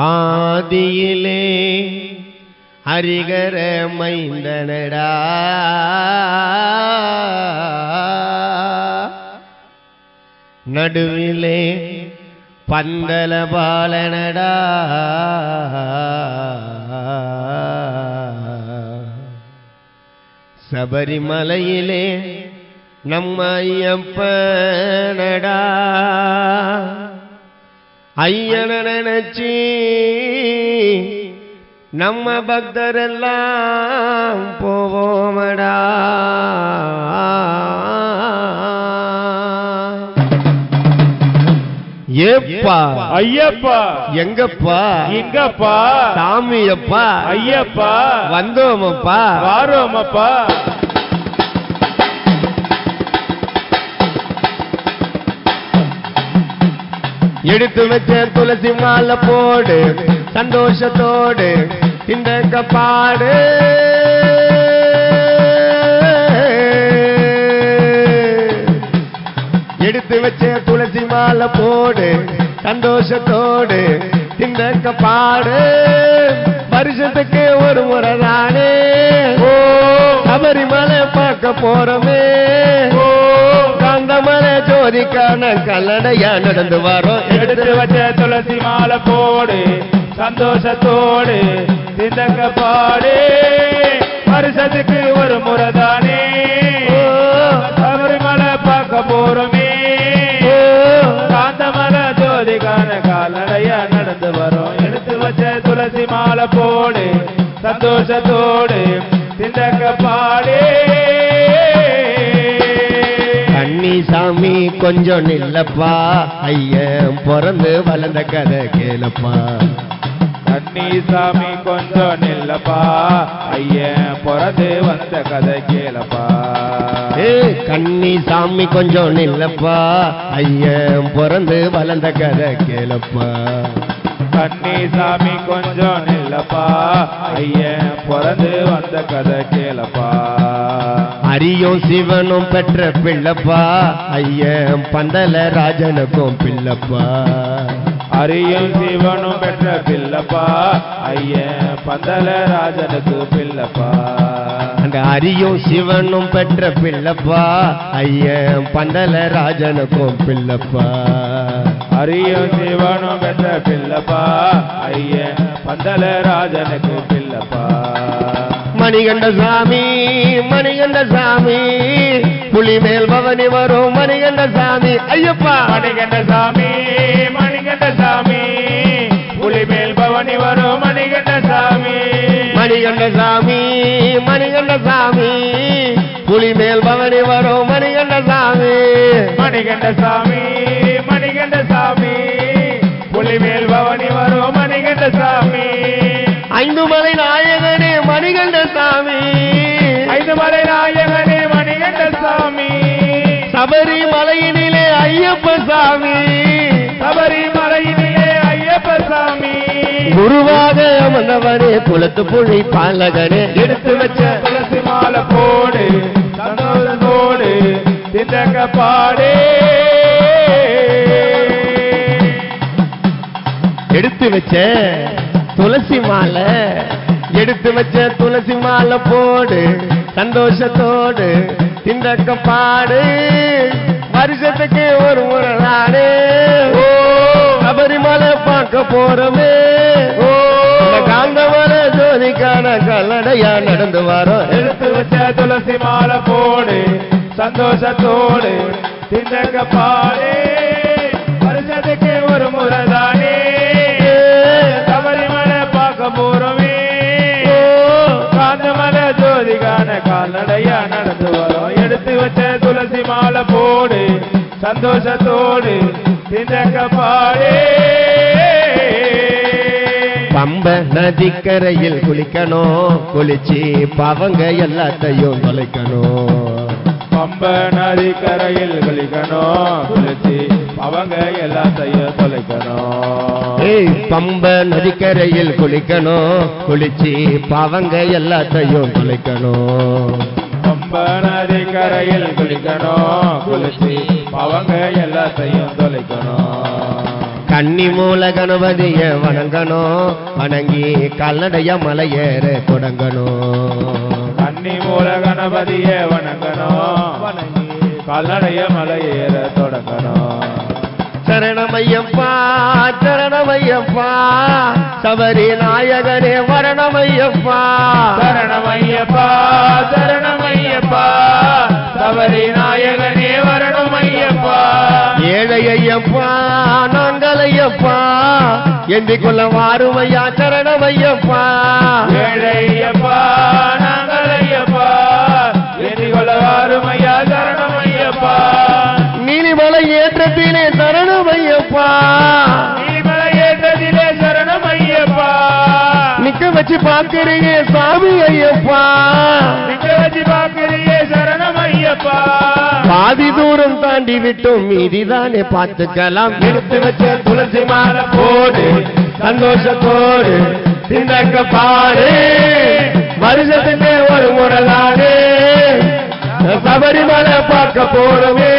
ஆதியிலே ஹரிகர மைந்தனடா. நடுவிலே பந்தல பாலனடா. சபரிமலையிலே நம்ம ஐயப்பனடா. ஐயன நினைச்சி நம்ம பக்தரெல்லாம் போவோமடா. ஏப்பா. ஐயப்பா. எங்கப்பா. இங்கப்பா சாமியப்பா. ஐயப்பா. வந்தோமப்பா. வாரோமப்பா. எடுத்து வச்ச துளசி மாலை போடு சந்தோஷத்தோடு இந்த பாடு. எடுத்து வச்ச துளசி மாலை போடு சந்தோஷத்தோடு இந்த பாடு. வருஷத்துக்கு ஒரு முறை தானே ஓ சபரிமலை பார்க்க போறமே. ஜோதிக்கான கல்லடையா நடந்து வரோம். எடுத்து வச்ச துளசி மாலை போடு சந்தோஷத்தோடு சிந்தங்க பாடு. வருஷத்துக்கு ஒரு முறைதானே. சபரிமலை பார்க்க போறோமே. காந்தமலை ஜோதிகான கால்நடையா நடந்து வரோம். எடுத்து வச்ச துளசி மாலை போடு சந்தோஷத்தோடு சிந்தங்க பாடு. சாமி கொஞ்சம் நில்லப்பா. ஐயன் பிறந்து வளர்ந்த கதை கேளப்பா. கன்னிசாமி கொஞ்சம் நில்லப்பா. ஐயன் பிறந்து வந்த கதை கேளப்பா. ஏ கண்ணி சாமி கொஞ்சம் நில்லப்பா. ஐயன் பிறந்து வளர்ந்த கதை கேளப்பா. கன்னிசாமி கொஞ்சம் நில்லப்பா. ஐயன் பிறந்து வந்த கதை கேளப்பா. அரியும் சிவனும் பெற்ற பிள்ளப்பா. ஐயன் பந்தல ராஜனுக்கும் பிள்ளப்பா. அரியும் சிவனும் பெற்ற பிள்ளப்பா. ஐயன் பந்தல ராஜனுக்கு பிள்ளப்பா. அந்த அரியும் சிவனும் பெற்ற பிள்ளப்பா. ஐயன் பந்தல ராஜனுக்கும் பிள்ளப்பா. அரியும் சிவனும் பெற்ற பிள்ளப்பா. ஐயன் பந்தல ராஜனுக்கு பிள்ளப்பா. மணிகண்ட சாமி மணிகண்ட சாமி. புலி மேல் பவனி வரும் மணிகண்ட சாமி. ஐயப்பா! மணிகண்ட சாமி மணிகண்ட சாமி. புலிமேல் பவனி வரும் மணிகண்ட சாமி. மணிகண்ட சாமி மணிகண்ட சாமி. புலி மேல் பவனி வரும் மணிகண்ட சாமி. மணிகண்ட சாமி மணிகண்ட ஐந்து மலை நாயகனே மணிகண்ட சாமி. ஐந்து மலை நாயகனே மணிகண்ட சாமி. சபரிமலையினிலே ஐயப்ப சாமி. சபரிமலையிலே ஐயப்ப சாமி. குருவாக அமர்ந்தவரே குலத்து புழி பாலகனே. எடுத்து வச்ச துளசி மாலை போடு சந்தோஷத்தோடு பாடே. எடுத்து வச்ச துளசி மாலை. எடுத்து வச்ச துளசி மாலை போடு சந்தோஷத்தோடு திண்டக்க பாடு. வருஷத்துக்கு ஒரு முறை நாடு. ஓ சபரிமலை பார்க்க போறோமே. இந்த காந்தமலை ஜோதிக்கான கல்லடையா நடந்து வரோம். எடுத்து வச்ச துளசி மாலை போடு சந்தோஷத்தோடு திண்டக்க பாடு. சந்தோஷத்தோடு சிந்தக்க பாடே. பம்ப நதிக்கரையில் குளிக்கணும். குளிச்சு பாவங்க எல்லாத்தையும் தொலைக்கணும். பம்ப நதி கரையில் குளிக்கணும். குளிச்சு அவங்க எல்லாத்தையும் தொலைக்கணும். பம்ப நதிக்கரையில் குளிக்கணும். குளிச்சு பாவங்க எல்லாத்தையும் தொலைக்கணும். பம்ப நதி கரையில் குளிக்கணும். குளிச்சு அவங்க எல்லாத்தையும் தொலைக்கணும். கன்னி மூல கணபதிய வணங்கணும். வணங்கி கல்லடைய மலையேற தொடங்கணும். கன்னி மூல கணபதியே வணங்கணும். வணங்கி கல்லடைய மலையேற தொடங்கணும். சரணமையப்பா சரணமையப்பா. சபரி நாயகனே வரணமையப்பா சரணமையப்பா சரணமையப்பா. சபரி நாயகனே வரணுமையப்பா ஏழை ஐயப்பா நாங்கள் ஐயப்பா எந்திக் கொள்ள வாருமையா சரணமையப்பா. ஏழையப்பா சரணமையப்பா நீலிமலை ஏற்றதிலே சரணமையப்பா நிக்க வச்சு பார்க்கிறீங்க சாமி ஐயப்பா. நிக்க வச்சு பார்க்கிறியே சரணமையப்பா பாதி தூரம் தாண்டி விட்டோம் மீதிதானே பார்த்துக்கலாம். எடுத்து வச்ச துளசி மாலை போடு சந்தோஷத்தோடு சிந்தக்க பாரு வருஷத்துக்கு ஒரு முறைதானே சபரிமலை பார்க்க போறோமே.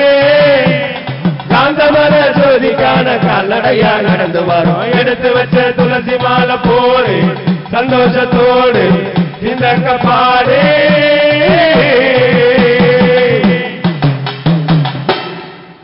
காண கால்நடையா நடந்து வரோம். எடுத்து வச்ச துளசி மாலை போடு சந்தோஷத்தோடு இந்த பாடு